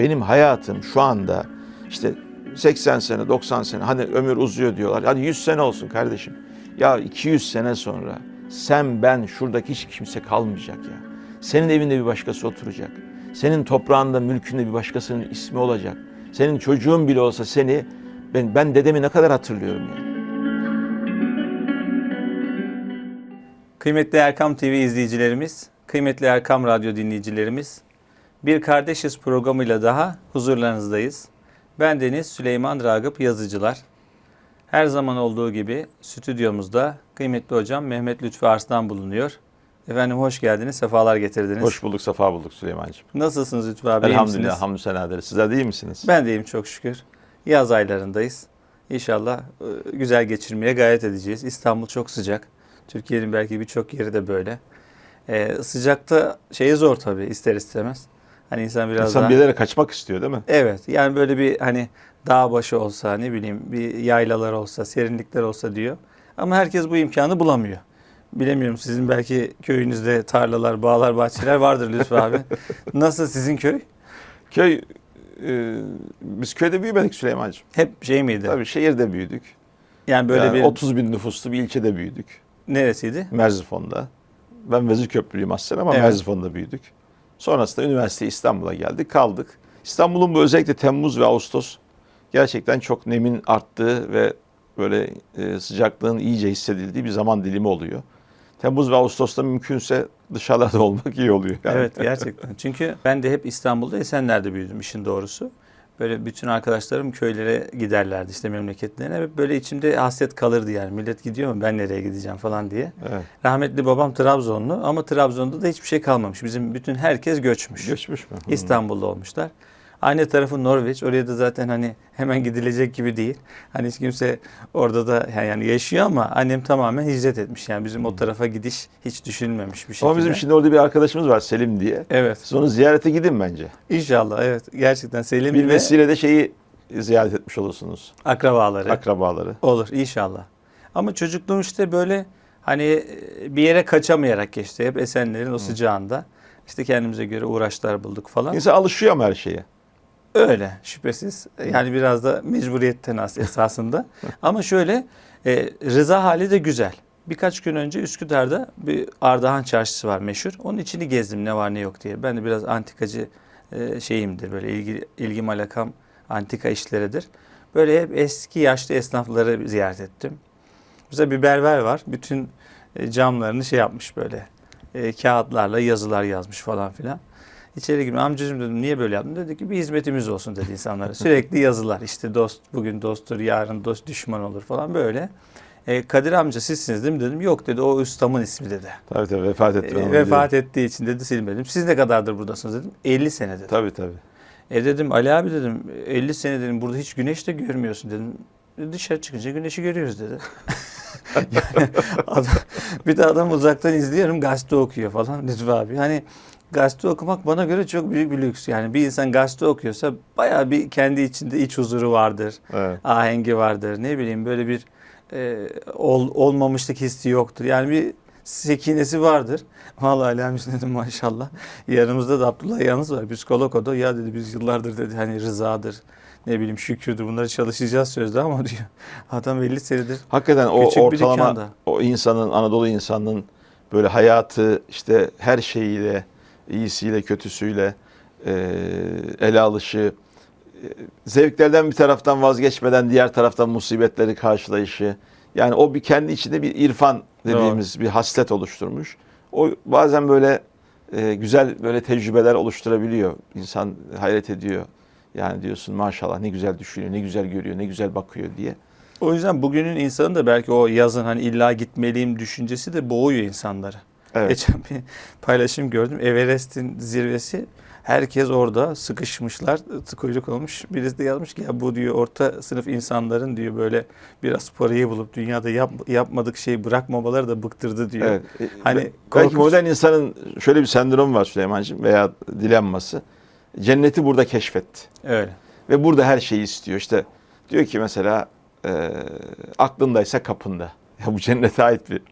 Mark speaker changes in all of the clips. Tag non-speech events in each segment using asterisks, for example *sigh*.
Speaker 1: Benim hayatım şu anda işte 80 sene, 90 sene hani ömür uzuyor diyorlar. Hadi 100 sene olsun kardeşim. Ya 200 sene sonra sen ben şuradaki hiç kimse kalmayacak ya. Senin evinde bir başkası oturacak. Senin toprağında, mülkünde bir başkasının ismi olacak. Senin çocuğun bile olsa seni ben, ben dedemi ne kadar hatırlıyorum ya.
Speaker 2: Kıymetli Erkam TV izleyicilerimiz, kıymetli Erkam Radyo dinleyicilerimiz, bir Kardeşiz programıyla daha huzurlarınızdayız. Ben Deniz Süleyman Ragıp Yazıcılar. Her zaman olduğu gibi stüdyomuzda kıymetli hocam Mehmet Lütfü Arslan bulunuyor. Efendim hoş geldiniz, sefalar getirdiniz.
Speaker 1: Hoş bulduk, sefa bulduk Süleyman'cığım.
Speaker 2: Nasılsınız Lütfü abi?
Speaker 1: Elhamdülillah, hamdü senadır. Sizler de iyi misiniz?
Speaker 2: Ben de iyiyim çok şükür. Yaz aylarındayız. İnşallah e, güzel geçirmeye gayret edeceğiz. İstanbul çok sıcak. Türkiye'nin belki birçok yeri de böyle. Ee, sıcakta şeyi zor tabii ister istemez. Hani insan biraz
Speaker 1: İnsan
Speaker 2: daha...
Speaker 1: bir yere kaçmak istiyor değil mi?
Speaker 2: Evet yani böyle bir hani dağ başı olsa ne bileyim bir yaylalar olsa serinlikler olsa diyor. Ama herkes bu imkanı bulamıyor. Bilemiyorum sizin belki köyünüzde tarlalar, bağlar, bahçeler vardır Lütfü abi. *laughs* Nasıl sizin köy?
Speaker 1: Köy, e, biz köyde büyümedik Süleyman'cığım.
Speaker 2: Hep şey miydi?
Speaker 1: Tabii şehirde büyüdük.
Speaker 2: Yani böyle
Speaker 1: Yani
Speaker 2: bir
Speaker 1: 30 bin nüfuslu bir ilçede büyüdük.
Speaker 2: neresiydi?
Speaker 1: Merzifon'da. Ben Vezir Köprülüyüm aslında ama
Speaker 2: Evet.
Speaker 1: Merzifon'da büyüdük. Sonrasında üniversite İstanbul'a geldik, kaldık. İstanbul'un bu özellikle Temmuz ve Ağustos gerçekten çok nemin arttığı ve böyle e, sıcaklığın iyice hissedildiği bir zaman dilimi oluyor. Temmuz ve Ağustos'ta mümkünse dışarıda *laughs* olmak iyi oluyor. yani.
Speaker 2: Evet gerçekten. Çünkü ben de hep İstanbul'da Esenler'de büyüdüm işin doğrusu. Böyle bütün arkadaşlarım köylere giderlerdi işte memleketlerine. Hep böyle içimde hasret kalırdı yani. Millet gidiyor mu ben nereye gideceğim falan diye.
Speaker 1: Evet.
Speaker 2: Rahmetli babam Trabzonlu ama Trabzon'da da hiçbir şey kalmamış. Bizim bütün herkes göçmüş.
Speaker 1: Göçmüş mü? Hı.
Speaker 2: İstanbul'da olmuşlar. Anne tarafı Norveç. Oraya da zaten hani hemen gidilecek gibi değil. Hani hiç kimse orada da yani yaşıyor ama annem tamamen hicret etmiş. Yani bizim o tarafa gidiş hiç düşünülmemiş bir şekilde.
Speaker 1: Ama bizim şimdi orada bir arkadaşımız var Selim diye.
Speaker 2: Evet.
Speaker 1: Siz onu ziyarete gidin bence.
Speaker 2: İnşallah evet. Gerçekten Selim
Speaker 1: Bir
Speaker 2: ve
Speaker 1: vesile şeyi ziyaret etmiş olursunuz.
Speaker 2: akrabaları.
Speaker 1: Akrabaları.
Speaker 2: Olur inşallah. Ama çocukluğum işte böyle hani e, bir yere kaçamayarak geçti. Hep Esenler'in o sıcağında. İşte kendimize göre uğraşlar bulduk falan.
Speaker 1: İnsan alışıyor ama her şeye.
Speaker 2: Öyle şüphesiz. Yani biraz da mecburiyetten as- *laughs* esasında. Ama şöyle e, rıza hali de güzel. Birkaç gün önce Üsküdar'da bir Ardahan çarşısı var meşhur. Onun içini gezdim ne var ne yok diye. Ben de biraz antikacı e, şeyimdir böyle ilgi, ilgim alakam antika işleridir. Böyle hep eski yaşlı esnafları ziyaret ettim. Mesela bir berber var. Bütün e, camlarını şey yapmış böyle. E, kağıtlarla yazılar yazmış falan filan. İçeri girdim. Amcacığım dedim niye böyle yaptın? Dedi ki bir hizmetimiz olsun dedi insanlara. Sürekli yazılar. İşte dost bugün dosttur, yarın dost düşman olur falan böyle. E, Kadir amca sizsiniz değil mi dedim. Yok dedi o ustamın ismi dedi.
Speaker 1: Tabii tabii vefat etti.
Speaker 2: E, vefat
Speaker 1: biliyorum.
Speaker 2: ettiği için dedi silmedim. Siz ne kadardır buradasınız dedim. 50 sene dedi.
Speaker 1: Tabii tabii.
Speaker 2: E dedim Ali abi dedim 50 sene dedim burada hiç güneş de görmüyorsun dedim. "E, Dışarı çıkınca güneşi görüyoruz dedi. yani *laughs* adam, bir de adam uzaktan izliyorum gazete okuyor falan Lütfü abi. Hani gazete okumak bana göre çok büyük bir lüks. Yani bir insan gazete okuyorsa bayağı bir kendi içinde iç huzuru vardır.
Speaker 1: Evet.
Speaker 2: Ahengi vardır. Ne bileyim böyle bir e, ol, olmamışlık hissi yoktur. Yani bir sekinesi vardır. *laughs* Vallahi Alhamdülillah dedim maşallah. Yanımızda da Abdullah yalnız var. Psikolog o da. Ya dedi biz yıllardır dedi hani rızadır. Ne bileyim şükürdür bunları çalışacağız sözde ama *laughs* diyor. Adam 50 senedir.
Speaker 1: Hakikaten o
Speaker 2: Küçük
Speaker 1: ortalama o insanın Anadolu insanının böyle hayatı işte her şeyiyle iyisiyle kötüsüyle e, ele alışı e, zevklerden bir taraftan vazgeçmeden diğer taraftan musibetleri karşılayışı yani o bir kendi içinde bir irfan dediğimiz bir haslet oluşturmuş. O bazen böyle e, güzel böyle tecrübeler oluşturabiliyor. İnsan hayret ediyor. Yani diyorsun maşallah ne güzel düşünüyor, ne güzel görüyor, ne güzel bakıyor diye.
Speaker 2: O yüzden bugünün insanı da belki o yazın hani illa gitmeliyim düşüncesi de boğuyor insanları.
Speaker 1: Evet.
Speaker 2: Geçen bir paylaşım gördüm. Everest'in zirvesi herkes orada sıkışmışlar. Kuyruk olmuş. Birisi de yazmış ki ya bu diyor orta sınıf insanların diyor böyle biraz parayı bulup dünyada yap, yapmadık şeyi bırakmamaları da bıktırdı diyor.
Speaker 1: Evet. E,
Speaker 2: Hani
Speaker 1: be-
Speaker 2: korkunç-
Speaker 1: belki modern insanın şöyle bir sendromu var Süleyman'cığım veya dilenması. Cenneti burada keşfetti.
Speaker 2: Öyle.
Speaker 1: Ve burada her şeyi istiyor. İşte diyor ki mesela e, aklındaysa kapında. *laughs* Ya bu cennete ait bir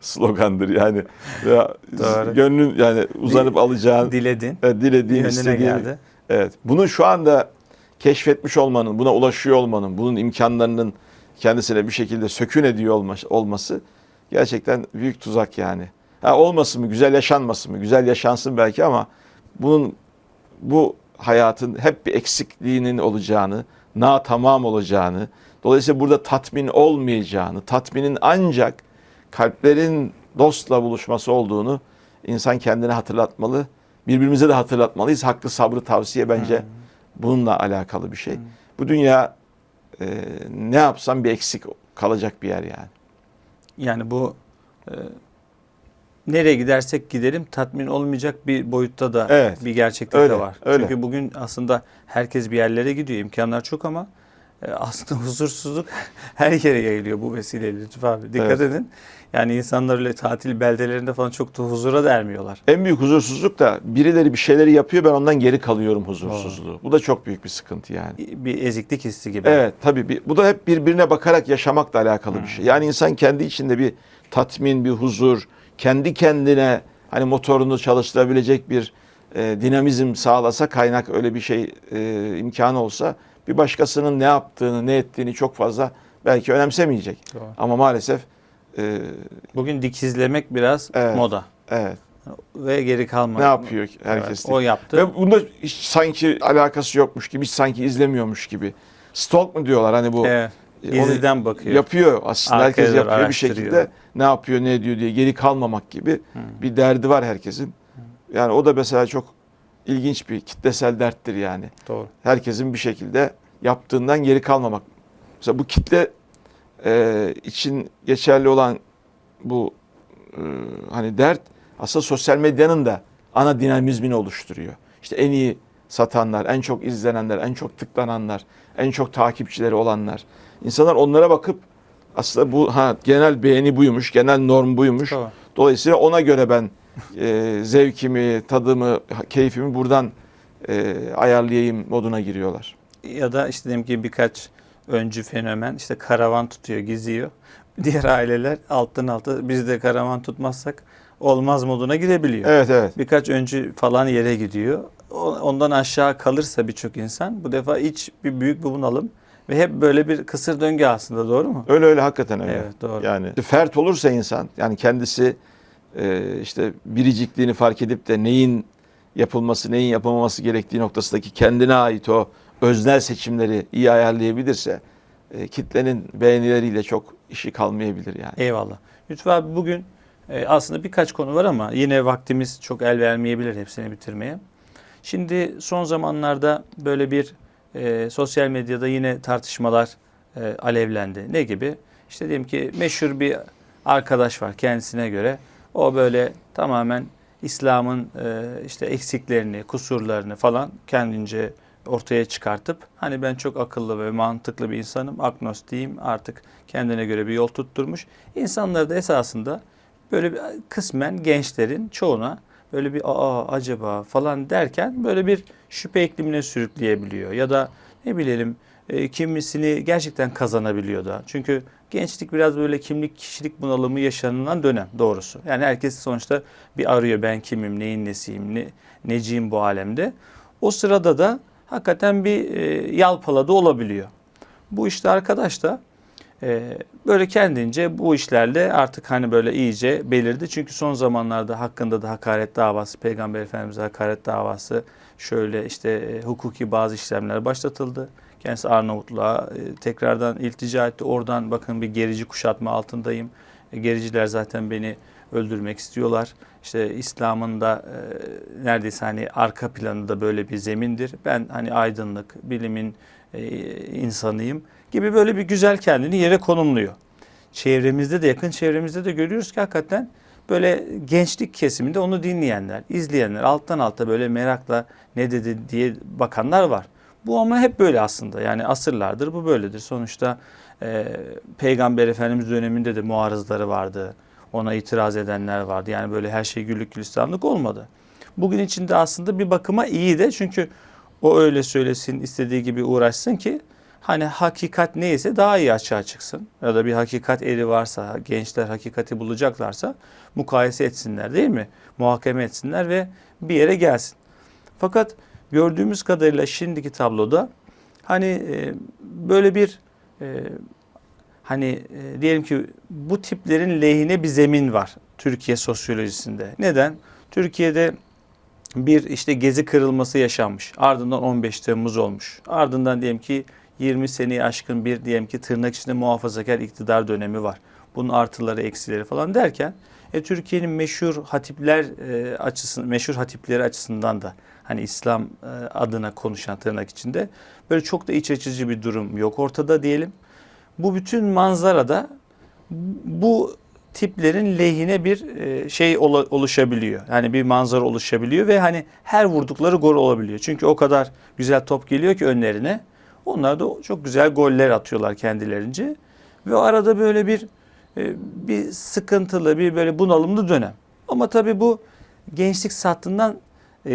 Speaker 1: slogandır yani. Ya,
Speaker 2: Doğru.
Speaker 1: Gönlün yani uzanıp alacağın,
Speaker 2: Diledin.
Speaker 1: e, dilediğin, istediğin
Speaker 2: geldi.
Speaker 1: Evet. Bunu şu anda keşfetmiş olmanın, buna ulaşıyor olmanın, bunun imkanlarının kendisine bir şekilde sökün ediyor olma- olması gerçekten büyük tuzak yani. Ha, olmasın mı, güzel yaşanmasın mı? Güzel yaşansın belki ama bunun bu hayatın hep bir eksikliğinin olacağını, na tamam olacağını, dolayısıyla burada tatmin olmayacağını, tatminin ancak kalplerin dostla buluşması olduğunu insan kendine hatırlatmalı. Birbirimize de hatırlatmalıyız. Hakkı sabrı tavsiye bence bununla alakalı bir şey. Bu dünya e, ne yapsam bir eksik kalacak bir yer yani.
Speaker 2: Yani bu e, nereye gidersek gidelim tatmin olmayacak bir boyutta da
Speaker 1: Evet.
Speaker 2: bir gerçeklik
Speaker 1: Öyle,
Speaker 2: de var.
Speaker 1: öyle.
Speaker 2: Çünkü bugün aslında herkes bir yerlere gidiyor. imkanlar çok ama aslında *laughs* huzursuzluk her yere yayılıyor bu vesileyle Lütfü abi. Dikkat
Speaker 1: Evet.
Speaker 2: edin. Yani insanlar öyle tatil beldelerinde falan çok da huzura da ermiyorlar.
Speaker 1: En büyük huzursuzluk da birileri bir şeyleri yapıyor ben ondan geri kalıyorum huzursuzluğu. Bu da çok büyük bir sıkıntı yani.
Speaker 2: Bir eziklik hissi gibi.
Speaker 1: Evet tabii bir, bu da hep birbirine bakarak yaşamakla alakalı bir şey. Yani insan kendi içinde bir tatmin, bir huzur, kendi kendine hani motorunu çalıştırabilecek bir e, dinamizm sağlasa kaynak öyle bir şey e, imkanı olsa bir başkasının ne yaptığını, ne ettiğini çok fazla belki önemsemeyecek.
Speaker 2: Doğru.
Speaker 1: Ama maalesef e,
Speaker 2: Bugün dikizlemek biraz
Speaker 1: Evet.
Speaker 2: moda
Speaker 1: evet
Speaker 2: ve geri kalma.
Speaker 1: ne yapıyor
Speaker 2: Evet,
Speaker 1: herkes?
Speaker 2: o yaptı.
Speaker 1: Ve bunda hiç sanki alakası yokmuş gibi, hiç sanki izlemiyormuş gibi. Stalk mu diyorlar hani bu?
Speaker 2: Evet.
Speaker 1: E, onu
Speaker 2: Gizliden bakıyor.
Speaker 1: Yapıyor aslında
Speaker 2: Arkaya
Speaker 1: herkes
Speaker 2: doğru
Speaker 1: yapıyor bir şekilde ne yapıyor ne ediyor diye geri kalmamak gibi bir derdi var herkesin. Yani o da mesela çok ilginç bir kitlesel derttir yani.
Speaker 2: Doğru.
Speaker 1: Herkesin bir şekilde yaptığından geri kalmamak. Mesela bu kitle e, için geçerli olan bu e, hani dert aslında sosyal medyanın da ana dinamizmini oluşturuyor. İşte en iyi satanlar, en çok izlenenler, en çok tıklananlar, en çok takipçileri olanlar. İnsanlar onlara bakıp aslında bu ha genel beğeni buymuş, genel norm buymuş.
Speaker 2: Doğru.
Speaker 1: Dolayısıyla ona göre ben e, zevkimi, tadımı, keyfimi buradan e, ayarlayayım moduna giriyorlar.
Speaker 2: Ya da işte diyelim ki birkaç öncü fenomen işte karavan tutuyor, geziyor. *laughs* Diğer aileler alttan alta biz de karavan tutmazsak olmaz moduna girebiliyor.
Speaker 1: Evet evet.
Speaker 2: Birkaç öncü falan yere gidiyor. Ondan aşağı kalırsa birçok insan bu defa iç bir büyük bir bunalım ve hep böyle bir kısır döngü aslında doğru mu?
Speaker 1: Öyle öyle hakikaten öyle.
Speaker 2: Evet, doğru.
Speaker 1: Yani fert olursa insan yani kendisi e, işte biricikliğini fark edip de neyin yapılması, neyin yapılmaması gerektiği noktasındaki kendine ait o öznel seçimleri iyi ayarlayabilirse e, kitlenin beğenileriyle çok işi kalmayabilir yani.
Speaker 2: Eyvallah. Lütfü abi bugün e, aslında birkaç konu var ama yine vaktimiz çok el vermeyebilir hepsini bitirmeye. Şimdi son zamanlarda böyle bir e, sosyal medyada yine tartışmalar e, alevlendi. Ne gibi? İşte diyelim ki meşhur bir arkadaş var kendisine göre. O böyle tamamen İslam'ın e, işte eksiklerini, kusurlarını falan kendince ortaya çıkartıp hani ben çok akıllı ve mantıklı bir insanım, agnostiyim artık kendine göre bir yol tutturmuş. İnsanları da esasında böyle bir kısmen gençlerin çoğuna böyle bir aa acaba falan derken böyle bir şüphe iklimine sürükleyebiliyor. Ya da ne bilelim e, kimisini gerçekten kazanabiliyor da. Çünkü gençlik biraz böyle kimlik kişilik bunalımı yaşanılan dönem doğrusu. Yani herkes sonuçta bir arıyor ben kimim, neyin nesiyim, ne, neciyim bu alemde. O sırada da hakikaten bir e, yalpaladı olabiliyor. Bu işte arkadaş da e, böyle kendince bu işlerle artık hani böyle iyice belirdi. Çünkü son zamanlarda hakkında da hakaret davası, Peygamber Efendimiz'e hakaret davası, şöyle işte e, hukuki bazı işlemler başlatıldı. Kendisi Arnavutluğa e, tekrardan iltica etti. Oradan bakın bir gerici kuşatma altındayım. E, gericiler zaten beni öldürmek istiyorlar. İşte İslam'ın da e, neredeyse hani arka planı da böyle bir zemindir. Ben hani aydınlık, bilimin e, insanıyım gibi böyle bir güzel kendini yere konumluyor. Çevremizde de yakın çevremizde de görüyoruz ki hakikaten böyle gençlik kesiminde onu dinleyenler, izleyenler, alttan alta böyle merakla ne dedi diye bakanlar var. Bu ama hep böyle aslında yani asırlardır bu böyledir. Sonuçta e, Peygamber Efendimiz döneminde de muarızları vardı. Ona itiraz edenler vardı. Yani böyle her şey güllük gülistanlık olmadı. Bugün içinde aslında bir bakıma iyi de çünkü o öyle söylesin, istediği gibi uğraşsın ki hani hakikat neyse daha iyi açığa çıksın. Ya da bir hakikat eri varsa, gençler hakikati bulacaklarsa mukayese etsinler değil mi? Muhakeme etsinler ve bir yere gelsin. Fakat gördüğümüz kadarıyla şimdiki tabloda hani e, böyle bir e, hani e, diyelim ki bu tiplerin lehine bir zemin var Türkiye sosyolojisinde. Neden? Türkiye'de bir işte gezi kırılması yaşanmış. Ardından 15 Temmuz olmuş. Ardından diyelim ki 20 seneyi aşkın bir diyelim ki tırnak içinde muhafazakar iktidar dönemi var. Bunun artıları eksileri falan derken e, Türkiye'nin meşhur hatipler e, açısından meşhur hatipleri açısından da hani İslam e, adına konuşan tırnak içinde böyle çok da iç açıcı bir durum yok ortada diyelim. Bu bütün manzarada bu tiplerin lehine bir e, şey oluşabiliyor. Yani bir manzara oluşabiliyor ve hani her vurdukları gol olabiliyor. Çünkü o kadar güzel top geliyor ki önlerine. Onlar da çok güzel goller atıyorlar kendilerince. Ve o arada böyle bir e, bir sıkıntılı, bir böyle bunalımlı dönem. Ama tabii bu gençlik sattığından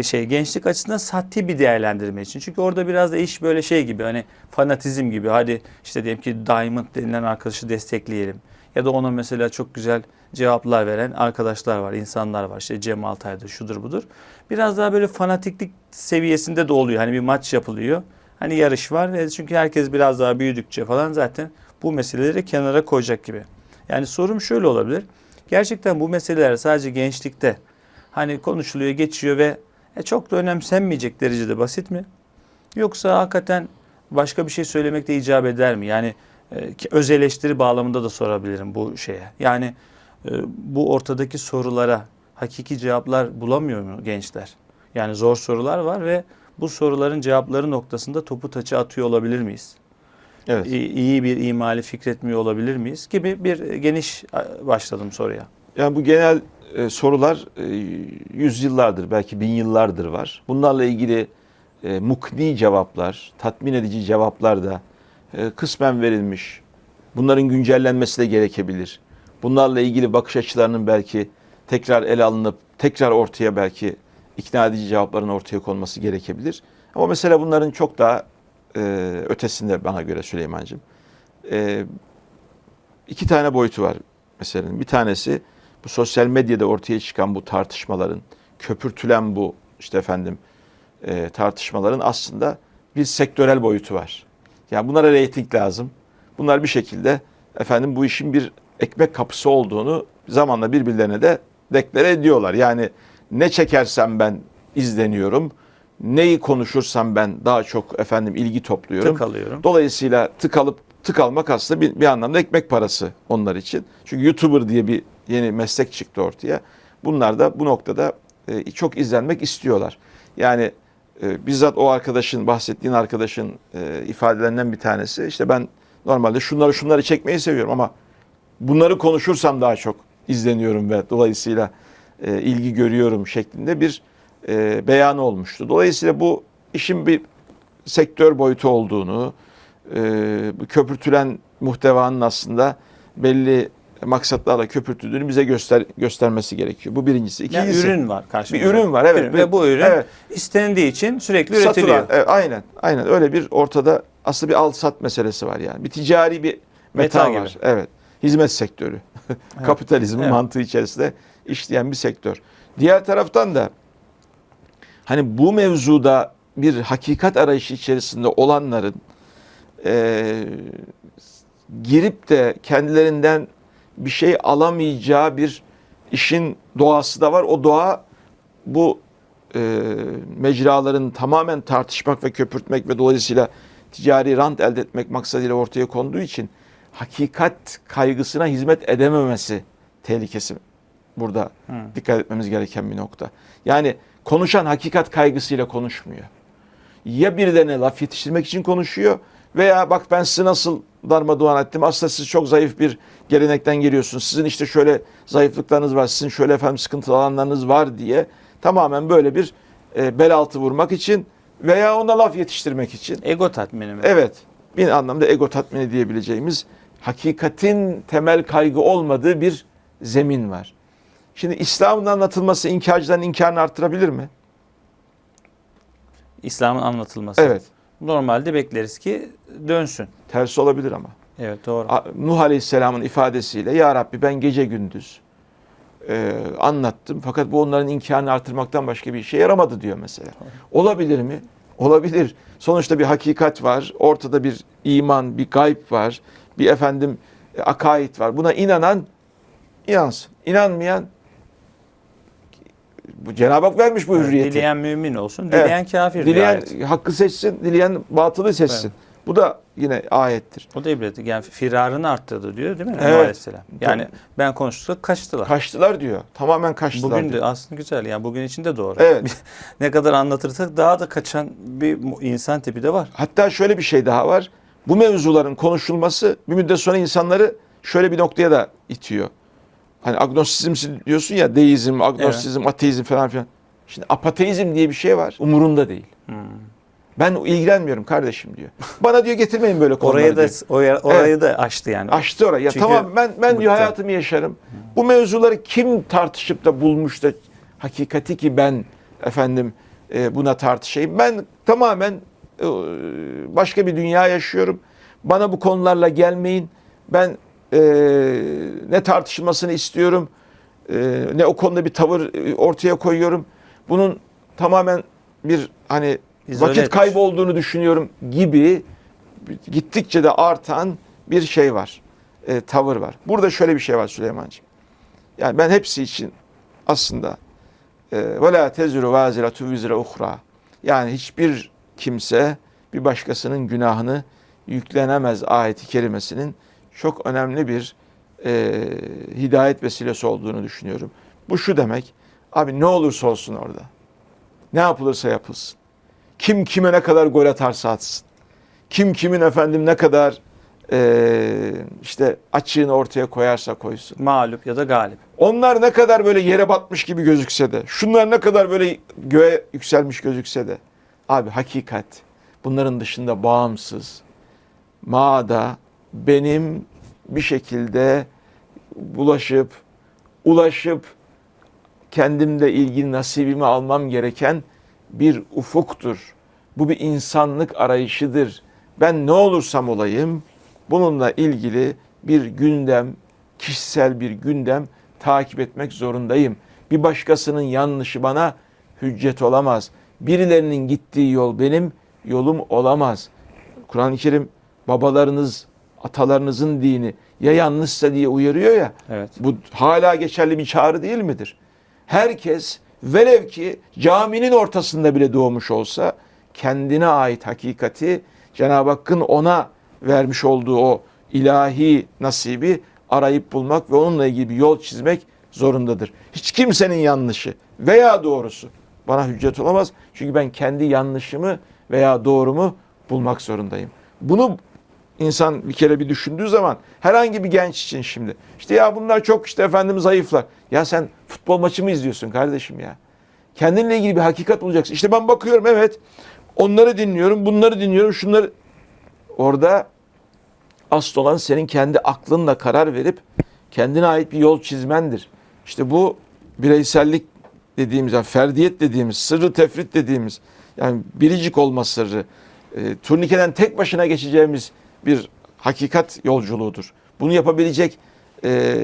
Speaker 2: şey gençlik açısından sahte bir değerlendirme için. Çünkü orada biraz da iş böyle şey gibi hani fanatizm gibi. Hadi işte diyelim ki Diamond denilen arkadaşı destekleyelim. Ya da ona mesela çok güzel cevaplar veren arkadaşlar var, insanlar var. İşte Cem Altay'da şudur budur. Biraz daha böyle fanatiklik seviyesinde de oluyor. Hani bir maç yapılıyor. Hani yarış var çünkü herkes biraz daha büyüdükçe falan zaten bu meseleleri kenara koyacak gibi. Yani sorum şöyle olabilir. Gerçekten bu meseleler sadece gençlikte hani konuşuluyor, geçiyor ve e, çok da önemsenmeyecek derecede basit mi? Yoksa hakikaten başka bir şey söylemek de icap eder mi? Yani e, öz eleştiri bağlamında da sorabilirim bu şeye. Yani e, bu ortadaki sorulara hakiki cevaplar bulamıyor mu gençler? Yani zor sorular var ve bu soruların cevapları noktasında topu taçı atıyor olabilir miyiz?
Speaker 1: Evet.
Speaker 2: İyi, iyi bir imali fikretmiyor olabilir miyiz? Gibi bir geniş e, başladım soruya.
Speaker 1: Yani bu genel e, sorular e, yüzyıllardır, belki bin yıllardır var. Bunlarla ilgili e, mukni cevaplar, tatmin edici cevaplar da e, kısmen verilmiş. Bunların güncellenmesi de gerekebilir. Bunlarla ilgili bakış açılarının belki tekrar ele alınıp tekrar ortaya belki ikna edici cevapların ortaya konması gerekebilir. Ama mesela bunların çok daha e, ötesinde bana göre Süleyman'cığım. E, iki tane boyutu var meselenin. Bir tanesi bu sosyal medyada ortaya çıkan bu tartışmaların, köpürtülen bu işte efendim e, tartışmaların aslında bir sektörel boyutu var. Yani bunlara reyting lazım. Bunlar bir şekilde efendim bu işin bir ekmek kapısı olduğunu zamanla birbirlerine de deklare ediyorlar. Yani ne çekersem ben izleniyorum. Neyi konuşursam ben daha çok efendim ilgi topluyorum.
Speaker 2: Tık alıyorum.
Speaker 1: Dolayısıyla tık alıp tık almak aslında bir, bir anlamda ekmek parası onlar için. Çünkü YouTuber diye bir yeni meslek çıktı ortaya. Bunlar da bu noktada e, çok izlenmek istiyorlar. Yani e, bizzat o arkadaşın, bahsettiğin arkadaşın e, ifadelerinden bir tanesi işte ben normalde şunları şunları çekmeyi seviyorum ama bunları konuşursam daha çok izleniyorum ve dolayısıyla ilgi görüyorum şeklinde bir e, beyanı olmuştu. Dolayısıyla bu işin bir sektör boyutu olduğunu, e, köpürtülen muhtevanın aslında belli maksatlarla köpürtüldüğünü bize göster göstermesi gerekiyor. Bu birincisi.
Speaker 2: Yani
Speaker 1: İkincisi,
Speaker 2: ürün var
Speaker 1: bir
Speaker 2: karşımızda.
Speaker 1: ürün var evet.
Speaker 2: Ve bu ürün
Speaker 1: Evet.
Speaker 2: istendiği için sürekli üretiliyor.
Speaker 1: Satılan, evet, aynen, aynen öyle bir ortada aslında bir al sat meselesi var yani. Bir ticari bir meta,
Speaker 2: Meta
Speaker 1: var. Evet. Hizmet sektörü. *laughs* Kapitalizmin
Speaker 2: Evet.
Speaker 1: mantığı içerisinde işleyen bir sektör. Diğer taraftan da hani bu mevzuda bir hakikat arayışı içerisinde olanların eee, girip de kendilerinden bir şey alamayacağı bir işin doğası da var. O doğa bu e, mecraların tamamen tartışmak ve köpürtmek ve dolayısıyla ticari rant elde etmek maksadıyla ortaya konduğu için hakikat kaygısına hizmet edememesi tehlikesi burada
Speaker 2: Hı.
Speaker 1: dikkat etmemiz gereken bir nokta. Yani konuşan hakikat kaygısıyla konuşmuyor. Ya birilerine laf yetiştirmek için konuşuyor veya bak ben sizi nasıl darmadağın ettim. Aslında siz çok zayıf bir gelenekten geliyorsunuz. Sizin işte şöyle zayıflıklarınız var. Sizin şöyle efendim sıkıntılı alanlarınız var diye tamamen böyle bir e, bel altı vurmak için veya ona laf yetiştirmek için.
Speaker 2: Ego tatmini mi?
Speaker 1: Evet bir anlamda ego tatmini diyebileceğimiz hakikatin temel kaygı olmadığı bir zemin var. Şimdi İslam'ın anlatılması inkarcıların inkarını arttırabilir mi?
Speaker 2: İslam'ın anlatılması.
Speaker 1: Evet.
Speaker 2: Normalde bekleriz ki dönsün.
Speaker 1: Tersi olabilir ama.
Speaker 2: Evet doğru.
Speaker 1: Nuh Aleyhisselam'ın ifadesiyle Ya Rabbi ben gece gündüz e, anlattım. Fakat bu onların imkanını artırmaktan başka bir işe yaramadı diyor mesela. Olabilir mi? Olabilir. Sonuçta bir hakikat var. Ortada bir iman, bir gayb var. Bir efendim e, akaid var. Buna inanan inansın. İnanmayan Cenab-ı Hak vermiş bu hürriyeti.
Speaker 2: Dileyen mümin olsun,
Speaker 1: Evet.
Speaker 2: dileyen kafir diyor
Speaker 1: Dileyen
Speaker 2: ayet.
Speaker 1: hakkı seçsin, dileyen batılı seçsin. Bu da yine ayettir.
Speaker 2: O da ibretlik. Yani firarını arttırdı diyor değil mi?
Speaker 1: Evet.
Speaker 2: Aleyhisselam. Yani ben konuştukça kaçtılar.
Speaker 1: Kaçtılar diyor. Tamamen kaçtılar
Speaker 2: Bugün de
Speaker 1: diyor.
Speaker 2: aslında güzel. Yani bugün için de doğru.
Speaker 1: Evet. *laughs*
Speaker 2: ne kadar anlatırsak daha da kaçan bir insan tipi de var.
Speaker 1: Hatta şöyle bir şey daha var. Bu mevzuların konuşulması bir müddet sonra insanları şöyle bir noktaya da itiyor. Hani agnostizm diyorsun ya deizm, agnostizm, ateizm falan filan. Şimdi apateizm diye bir şey var. Umurunda değil.
Speaker 2: Hmm.
Speaker 1: Ben ilgilenmiyorum kardeşim diyor. Bana diyor getirmeyin böyle konuları
Speaker 2: Oraya da oraya, orayı da açtı yani.
Speaker 1: Açtı orayı. Ya
Speaker 2: Çünkü
Speaker 1: tamam ben ben diyor
Speaker 2: bıktı.
Speaker 1: hayatımı yaşarım. Bu mevzuları kim tartışıp da bulmuş da hakikati ki ben efendim e, buna tartışayım. Ben tamamen e, başka bir dünya yaşıyorum. Bana bu konularla gelmeyin. Ben e, ne tartışılmasını istiyorum. e, ne o konuda bir tavır e, ortaya koyuyorum. Bunun tamamen bir hani
Speaker 2: İzole
Speaker 1: vakit kaybı olduğunu düşünüyorum gibi gittikçe de artan bir şey var. e, tavır var. Burada şöyle bir şey var Süleyman'cığım. Yani ben hepsi için aslında ve la tezru vaziratu vizra uhra. Yani hiçbir kimse bir başkasının günahını yüklenemez ayeti kerimesinin çok önemli bir e, hidayet vesilesi olduğunu düşünüyorum. Bu şu demek, abi ne olursa olsun orada, ne yapılırsa yapılsın, kim kime ne kadar gol atarsa atsın, kim kimin efendim ne kadar e, işte açığını ortaya koyarsa koysun.
Speaker 2: Mağlup ya da galip.
Speaker 1: Onlar ne kadar böyle yere batmış gibi gözükse de, şunlar ne kadar böyle göğe yükselmiş gözükse de, abi hakikat bunların dışında bağımsız. Mağda benim bir şekilde bulaşıp, ulaşıp kendimde ilgili nasibimi almam gereken bir ufuktur. Bu bir insanlık arayışıdır. Ben ne olursam olayım bununla ilgili bir gündem, kişisel bir gündem takip etmek zorundayım. Bir başkasının yanlışı bana hüccet olamaz. Birilerinin gittiği yol benim yolum olamaz. Kur'an-ı Kerim babalarınız, atalarınızın dini ya yanlışsa diye uyarıyor ya.
Speaker 2: Evet.
Speaker 1: Bu hala geçerli bir çağrı değil midir? Herkes velev ki caminin ortasında bile doğmuş olsa kendine ait hakikati Cenab-ı Hakk'ın ona vermiş olduğu o ilahi nasibi arayıp bulmak ve onunla ilgili bir yol çizmek zorundadır. Hiç kimsenin yanlışı veya doğrusu bana hüccet olamaz. Çünkü ben kendi yanlışımı veya doğrumu bulmak zorundayım. Bunu insan bir kere bir düşündüğü zaman herhangi bir genç için şimdi işte ya bunlar çok işte efendim zayıflar. Ya sen futbol maçı mı izliyorsun kardeşim ya? Kendinle ilgili bir hakikat bulacaksın. İşte ben bakıyorum evet onları dinliyorum, bunları dinliyorum, şunları orada asıl olan senin kendi aklınla karar verip kendine ait bir yol çizmendir. İşte bu bireysellik dediğimiz, yani ferdiyet dediğimiz, sırrı tefrit dediğimiz, yani biricik olma sırrı, e, turnikeden tek başına geçeceğimiz bir hakikat yolculuğudur. Bunu yapabilecek e,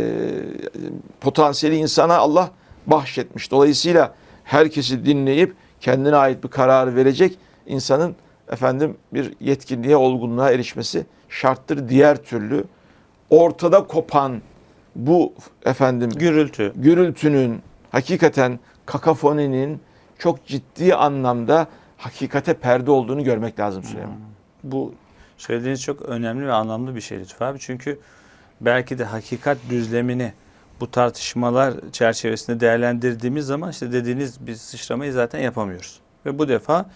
Speaker 1: potansiyeli insana Allah bahşetmiş. Dolayısıyla herkesi dinleyip kendine ait bir karar verecek insanın efendim bir yetkinliğe, olgunluğa erişmesi şarttır. Diğer türlü ortada kopan bu efendim
Speaker 2: Gürültü.
Speaker 1: gürültünün, hakikaten kakafoninin çok ciddi anlamda hakikate perde olduğunu görmek lazım Süleyman.
Speaker 2: Bu söylediğiniz çok önemli ve anlamlı bir şey Lütfü abi. Çünkü belki de hakikat düzlemini bu tartışmalar çerçevesinde değerlendirdiğimiz zaman işte dediğiniz bir sıçramayı zaten yapamıyoruz. Ve bu defa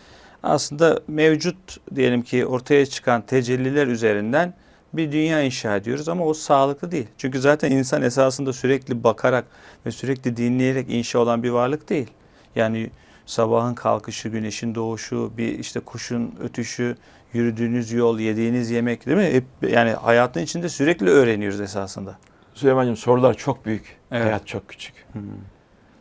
Speaker 2: aslında mevcut diyelim ki ortaya çıkan tecelliler üzerinden bir dünya inşa ediyoruz ama o sağlıklı değil. Çünkü zaten insan esasında sürekli bakarak ve sürekli dinleyerek inşa olan bir varlık değil. Yani sabahın kalkışı, güneşin doğuşu, bir işte kuşun ötüşü, yürüdüğünüz yol, yediğiniz yemek değil mi? Hep, yani hayatın içinde sürekli öğreniyoruz esasında.
Speaker 1: Süleyman'cığım sorular çok büyük,
Speaker 2: Evet.
Speaker 1: hayat çok küçük.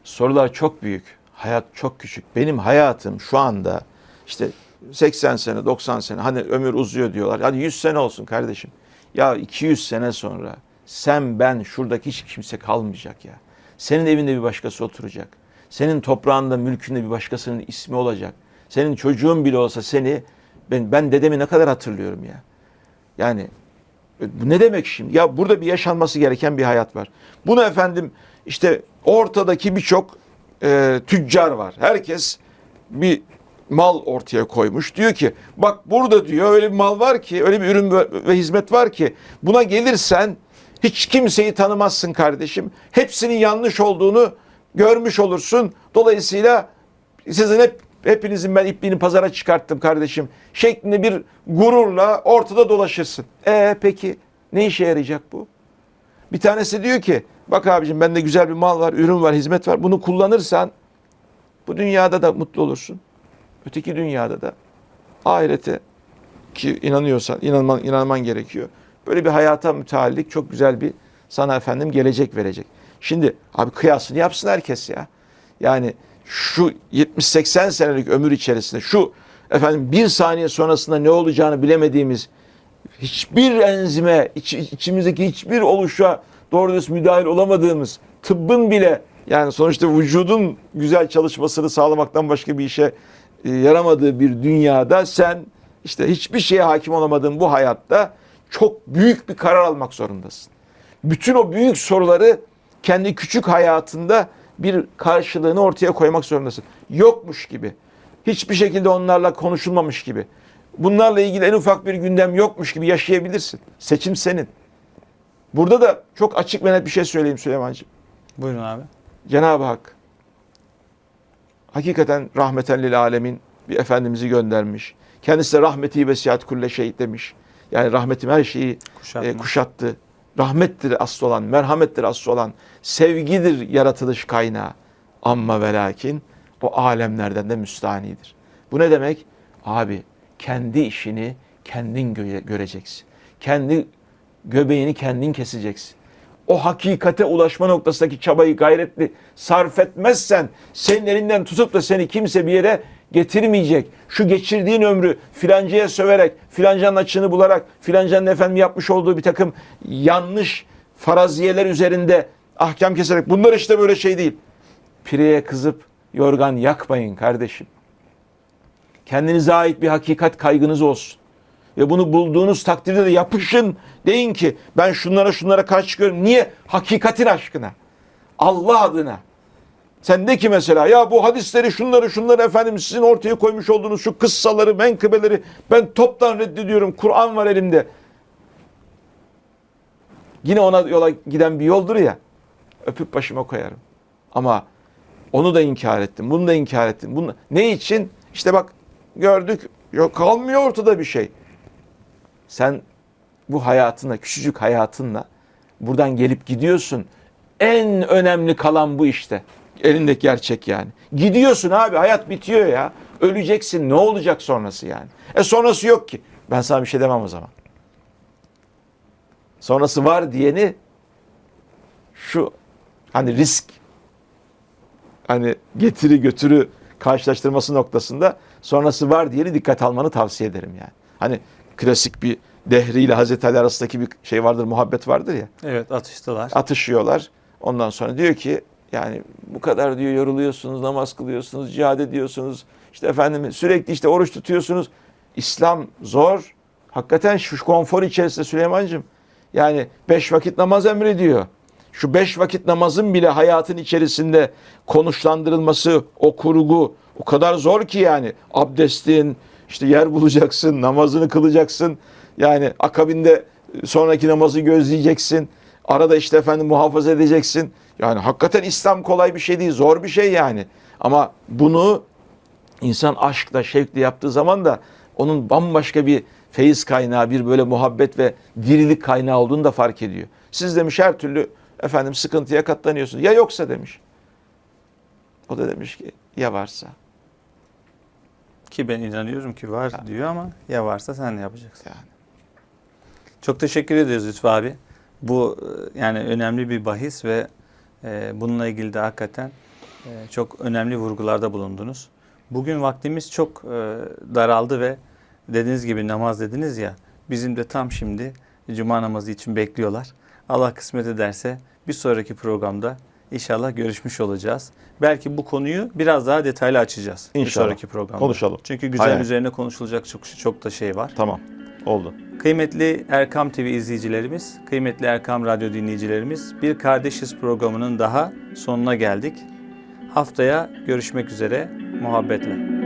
Speaker 1: Sorular çok büyük, hayat çok küçük. Benim hayatım şu anda işte 80 sene, 90 sene hani ömür uzuyor diyorlar. Hadi 100 sene olsun kardeşim. Ya 200 sene sonra sen ben şuradaki hiç kimse kalmayacak ya. Senin evinde bir başkası oturacak. Senin toprağında, mülkünde bir başkasının ismi olacak. Senin çocuğun bile olsa seni ben ben dedemi ne kadar hatırlıyorum ya. Yani e, bu ne demek şimdi? Ya burada bir yaşanması gereken bir hayat var. Bunu efendim işte ortadaki birçok e, tüccar var. Herkes bir mal ortaya koymuş. Diyor ki bak burada diyor öyle bir mal var ki öyle bir ürün ve hizmet var ki buna gelirsen hiç kimseyi tanımazsın kardeşim. Hepsinin yanlış olduğunu görmüş olursun. Dolayısıyla sizin hep hepinizin ben ipliğini pazara çıkarttım kardeşim şeklinde bir gururla ortada dolaşırsın. E peki ne işe yarayacak bu? Bir tanesi diyor ki bak abicim bende güzel bir mal var, ürün var, hizmet var. Bunu kullanırsan bu dünyada da mutlu olursun. Öteki dünyada da ahirete ki inanıyorsan inanman, inanman gerekiyor. Böyle bir hayata müteallik çok güzel bir sana efendim gelecek verecek. Şimdi abi kıyasını yapsın herkes ya. Yani şu 70-80 senelik ömür içerisinde şu efendim bir saniye sonrasında ne olacağını bilemediğimiz hiçbir enzime, iç- içimizdeki hiçbir oluşa doğru düz müdahil olamadığımız tıbbın bile yani sonuçta vücudun güzel çalışmasını sağlamaktan başka bir işe e, yaramadığı bir dünyada sen işte hiçbir şeye hakim olamadığın bu hayatta çok büyük bir karar almak zorundasın. Bütün o büyük soruları kendi küçük hayatında bir karşılığını ortaya koymak zorundasın. Yokmuş gibi. Hiçbir şekilde onlarla konuşulmamış gibi. Bunlarla ilgili en ufak bir gündem yokmuş gibi yaşayabilirsin. Seçim senin. Burada da çok açık ve net bir şey söyleyeyim Süleyman'cığım.
Speaker 2: Buyurun abi.
Speaker 1: Cenab-ı Hak hakikaten rahmeten lil alemin bir Efendimiz'i göndermiş. Kendisi de rahmeti ve sihat kulle şey demiş. Yani rahmetim her şeyi e, kuşattı. Rahmettir aslı olan, merhamettir aslı olan, sevgidir yaratılış kaynağı. Amma ve lakin o alemlerden de müstanidir. Bu ne demek? Abi kendi işini kendin gö- göreceksin. Kendi göbeğini kendin keseceksin. O hakikate ulaşma noktasındaki çabayı gayretli sarf etmezsen senin elinden tutup da seni kimse bir yere getirmeyecek. Şu geçirdiğin ömrü filancaya söverek, filancanın açığını bularak, filancanın efendim yapmış olduğu bir takım yanlış faraziyeler üzerinde ahkam keserek bunlar işte böyle şey değil. Pireye kızıp yorgan yakmayın kardeşim. Kendinize ait bir hakikat kaygınız olsun. Ve bunu bulduğunuz takdirde de yapışın. Deyin ki ben şunlara şunlara karşı çıkıyorum. Niye? Hakikatin aşkına. Allah adına. Sen de ki mesela ya bu hadisleri şunları şunları efendim sizin ortaya koymuş olduğunuz şu kıssaları, menkıbeleri ben toptan reddediyorum. Kur'an var elimde. Yine ona yola giden bir yoldur ya. Öpüp başıma koyarım. Ama onu da inkar ettim. Bunu da inkar ettim. Bunu, ne için? İşte bak gördük. Yok kalmıyor ortada bir şey. Sen bu hayatınla, küçücük hayatınla buradan gelip gidiyorsun. En önemli kalan bu işte. Elindeki gerçek yani. Gidiyorsun abi hayat bitiyor ya. Öleceksin ne olacak sonrası yani. E sonrası yok ki. Ben sana bir şey demem o zaman. Sonrası var diyeni şu hani risk hani getiri götürü karşılaştırması noktasında sonrası var diyeni dikkat almanı tavsiye ederim yani. Hani klasik bir Dehri ile Hazreti Ali arasındaki bir şey vardır, muhabbet vardır ya.
Speaker 2: Evet atıştılar.
Speaker 1: Atışıyorlar. Ondan sonra diyor ki yani bu kadar diyor yoruluyorsunuz, namaz kılıyorsunuz, cihad ediyorsunuz. İşte efendim sürekli işte oruç tutuyorsunuz. İslam zor. Hakikaten şu konfor içerisinde Süleyman'cığım yani beş vakit namaz emrediyor. Şu beş vakit namazın bile hayatın içerisinde konuşlandırılması, o kurgu o kadar zor ki yani. Abdestin, işte yer bulacaksın, namazını kılacaksın. Yani akabinde sonraki namazı gözleyeceksin. Arada işte efendim muhafaza edeceksin. Yani hakikaten İslam kolay bir şey değil, zor bir şey yani. Ama bunu insan aşkla, şevkle yaptığı zaman da onun bambaşka bir feyiz kaynağı, bir böyle muhabbet ve dirilik kaynağı olduğunu da fark ediyor. Siz demiş her türlü efendim sıkıntıya katlanıyorsunuz. Ya yoksa demiş. O da demiş ki ya varsa.
Speaker 2: Ki ben inanıyorum ki var diyor ama ya varsa sen ne yapacaksın?
Speaker 1: Yani.
Speaker 2: Çok teşekkür ediyoruz Lütfü abi. Bu e, yani önemli bir bahis ve e, bununla ilgili de hakikaten e, çok önemli vurgularda bulundunuz. Bugün vaktimiz çok e, daraldı ve dediğiniz gibi namaz dediniz ya bizim de tam şimdi cuma namazı için bekliyorlar. Allah kısmet ederse bir sonraki programda İnşallah görüşmüş olacağız. Belki bu konuyu biraz daha detaylı açacağız. Bir
Speaker 1: İnşallah.
Speaker 2: sonraki programda.
Speaker 1: Konuşalım.
Speaker 2: Çünkü güzel
Speaker 1: Aynen.
Speaker 2: üzerine konuşulacak çok, çok da şey var.
Speaker 1: Tamam. Oldu.
Speaker 2: Kıymetli Erkam TV izleyicilerimiz, kıymetli Erkam Radyo dinleyicilerimiz, Bir Kardeşiz programının daha sonuna geldik. Haftaya görüşmek üzere, muhabbetle.